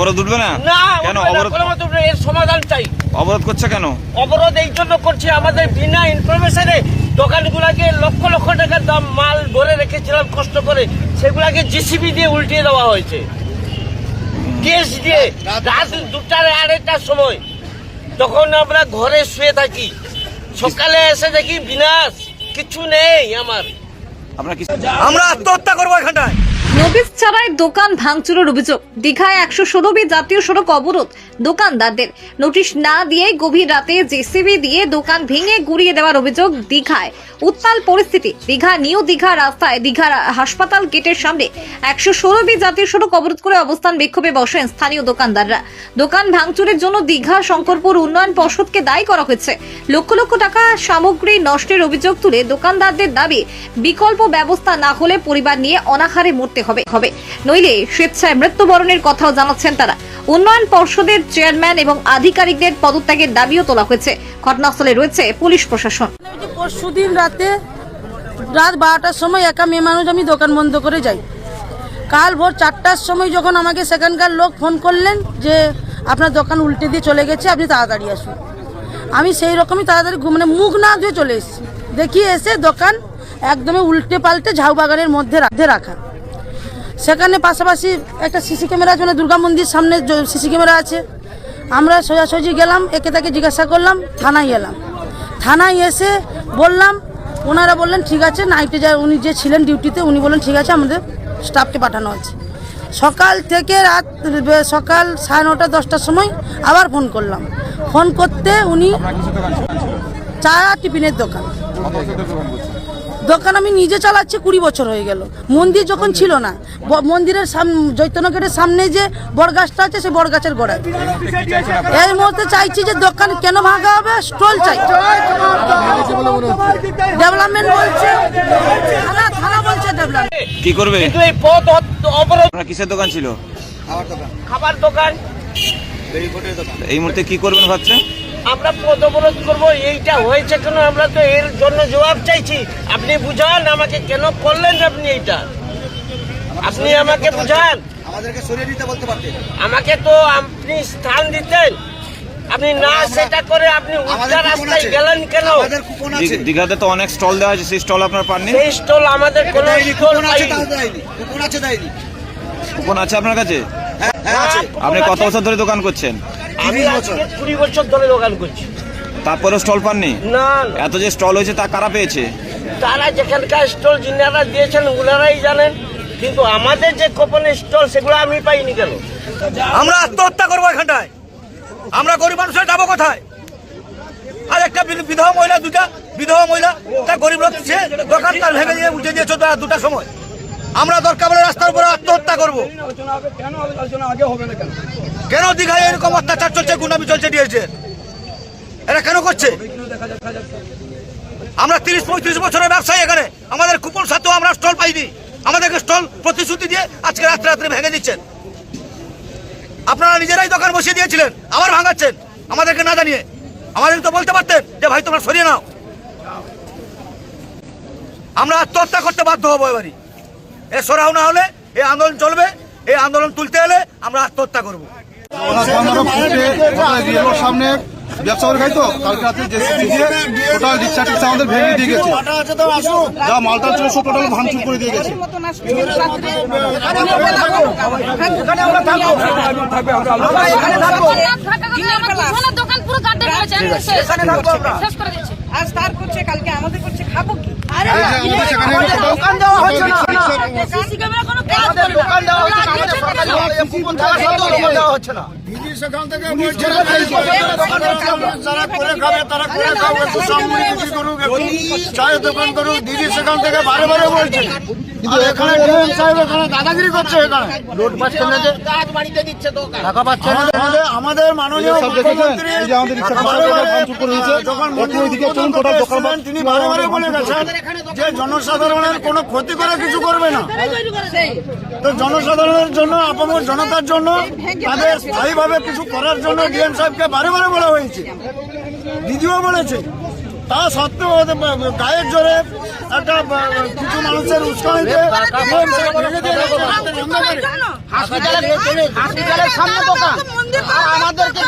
অবরোধ উঠবে না? না কেন অবরোধ উঠবে এর সমাধান চাই। অবরোধ করছে কেন? অবরোধ এই জন্য করছি আমাদের বিনা ইনফরমেশনে দোকানগুলোকে লক্ষ লক্ষ টাকার দাম মাল ভরে রেখেছিলাম কষ্ট করে। সেগুলাকে জিসিবি দিয়ে উল্টিয়ে দেওয়া হয়েছে। কেস দিয়ে রাত দুটার আড়াইটার সময় তখন আমরা ঘরে শুয়ে থাকি সকালে এসে দেখি বিনাশ কিছু নেই আমার। আপনার আমরা আত্মহত্যা করব এখানটায়। নোটিশ ছাড়াই দোকান ভাঙচুরের অভিযোগ। দীঘায় একশো ষোলো বি জাতীয় সড়ক অবরোধ। দোকানদারদের। নোটিশ না দিয়ে গভীর রাতে জেসিবি দিয়ে দোকান ভেঙে গুড়িয়ে দেওয়ার অভিযোগ দীঘায়। উত্তাল পরিস্থিতি। দীঘা, নিউ দীঘা রাস্তায় দীঘার হাসপাতাল গেটের সামনে একশো ষোলো বি জাতীয় সড়ক অবরোধ করে অবস্থান বিক্ষোভে বসেন স্থানীয় দোকানদাররা। দোকান ভাঙচুরের জন্য দীঘা, শঙ্করপুর উন্নয়ন পর্ষদকে দায়ী করা হয়েছে। লক্ষ লক্ষ টাকা সামগ্রী নষ্টের অভিযোগ তুলে দোকানদারদের দাবি, বিকল্প ব্যবস্থা না হলে পরিবার নিয়ে অনাহারে মরতে হবে। হবে। নইলে স্বেচ্ছায় মৃত্যুবরণের কথাও জানাচ্ছেন তারা। উন্নয়ন পর্ষদের চেয়ারম্যান এবং আধিকারিকদের পদত্যাগের দাবিও তোলা হয়েছে। ঘটনাস্থলে রয়েছে পুলিশ প্রশাসন। পরশুদিন রাতে রাত বারোটার সময় একা মেয়ে মানুষ আমি দোকান বন্ধ করে যাই। কাল ভোর চারটার সময় যখন আমাকে সেখানকার লোক ফোন করলেন যে আপনার দোকান উল্টে দিয়ে চলে গেছে, আপনি তাড়াতাড়ি আসুন। আমি সেই রকমই তাড়াতাড়ি মানে মুখ না ধুয়ে চলে এসেছি। দেখি এসে দোকান একদমই উল্টে পাল্টে ঝাউবাগানের মধ্যে রাখা। সেখানে পাশাপাশি একটা সিসি ক্যামেরা আছে মানে দুর্গা মন্দির সামনে সিসি ক্যামেরা আছে। আমরা সোজাসুজি গেলাম একে তাকে জিজ্ঞাসা করলাম থানায় এলাম। থানায় এসে বললাম ওনারা বললেন ঠিক আছে নাইটে যা উনি যে ছিলেন ডিউটিতে উনি বললেন ঠিক আছে আমাদের স্টাফকে পাঠানো আছে। সকাল থেকে রাত সকাল সাড়ে নটা দশটার সময় আবার ফোন করলাম। ফোন করতে উনি চা টিফিনের দোকান। দোকান আমি নিজে চালাচ্ছি কুড়ি বছর হয়ে গেল। মন্দির যখন ছিল না ব- মন্দিরের সামনে চৈতন্য গেটের সামনে যে বড় গাছটা আছে সেই বড়গাছের গোড়ায়। এই মুহূর্তে চাইছি যে দোকান কেন ভাঙা হবে? স্টল চাই। ডেভেলপমেন্ট বলছে থানা থানা বলছে ডেভেলপমেন্ট কি করবে? কিন্তু এই পথ অবরোধ কিসের দোকান ছিল? খাবার দোকান। এই মুহূর্তে কি করবেন ভাবছেন? আমরা পথ অবরোধ করব এইটা হয়েছে কেন? আমরা তো এর জন্য জবাব চাইছি। আপনি বুঝান আমাকে কেন করলেন আপনি এইটা? আপনি আমাকে বুঝান। আমাদেরকে সরিয়ে দিতে বলতে পারতেন। আমাকে তো আপনি স্থান দিতেন। আপনি না সেটা করে আপনি উল্টা রাস্তায় গেলেন কেন? দীঘাতে তো অনেক স্টল দেওয়া আছে সেই স্টল আপনার পাননি? সেই স্টল আমাদের কোনো স্টল কুপন আছে কুপন আপনার কাছে? হ্যাঁ হ্যাঁ আপনি কত বছর ধরে দোকান করছেন? আমি আজকে কুড়ি বছর ধরে দোকান করছি। তারপরেও স্টল পাননি? না এত যে স্টল হয়েছে তা কারা পেয়েছে? তারা যেখানকার স্টল যিনারা দিয়েছেন ওনারাই জানেন। কিন্তু আমাদের যে কোপনের স্টল সেগুলো আমি পাইনি কেন? আমরা আত্মহত্যা করব এখানটায়। আমরা গরিব মানুষের যাব কোথায়? আর একটা বিধবা মহিলা দুটা বিধবা মহিলা তার গরিব লোক সে দোকান তার ভেঙে দিয়ে উঠে দিয়েছে দুটা- দুটার সময়। আমরা দরকার বলে রাস্তার উপরে আত্মহত্যা করব। কেন দীঘায় এরকম অত্যাচার চলছে, গুন্ডামি চলছে দিয়েছে এরা? কেন করছে? আমরা তিরিশ, পঁয়ত্রিশ বছরের ব্যবসায়ী এখানে। আমাদের কুপন সাথেও আমরা স্টল পাইনি। আমাদেরকে স্টল প্রতিশ্রুতি দিয়ে আজকে রাত্রে রাত্রে ভেঙে দিচ্ছেন। আপনারা নিজেরাই দোকান বসিয়ে দিয়েছিলেন, আবার ভাঙাচ্ছেন। আমাদেরকে না জানিয়ে। আমাদের তো বলতে পারতেন যে, ভাই, তোমরা সরিয়ে নাও। আমরা আত্মহত্যা করতে বাধ্য হব এবারই। এ সরাও না হলে এই আন্দোলন চলবে এই আন্দোলন তুলতে হলে আমরা আত্মহত্যা করব। ওরা পনেরো ফুটে ওটা রিয়েলোর সামনে ব্যবসা করে খাই তো কালকে রাতে যে দিয়ে টোটাল রিক্সা টিক্সা আমাদের ভেঙে দিয়ে গেছে। যা মালটা ছিল সব টোটাল ভাঙচুর করে দিয়ে গেছে। আজ তার করছে কালকে আমাদের করছে খাব কি আরে দোকান দেওয়া না। টোটাল রিক্সা টিক্সা সিসি ক্যামেরা কোনো কাজ করে দোকান দেওয়া হচ্ছে না সেখান থেকে যারা করে খাবে তারা করে খাবে চায়ের দোকান করুক দিদি সেখান থেকে বারে বারে বলছে এখানে ডিএম সাহেব এখানে দাদাগিরি করছে এখানে। লোড পাচ্ছে না যে টাকা পাচ্ছে না। আমাদের আমাদের মাননীয় মুখ্যমন্ত্রী এই যে আমাদের রিক্সা বারে বারে ভাঙচুর করে দিয়েছে যখন মোদি ওইদিকে চলুন টোটাল দোকান তিনি বারে বারে বলে গেছেন যে জনসাধারণের কোনো ক্ষতি করে কিছু করবে না। তো জনসাধারণের জন্য আপামর জনতার জন্য তাদের স্থায়ীভাবে কিছু করার জন্য ডিএম সাহেবকে বারে বারে বলা হয়েছে। দিদিও বলেছে। তা সত্ত্বেও গায়ের জোরে একটা কিছু মানুষের উস্কানিতে। হসপিটালের সামনে দোকান আমাদেরকে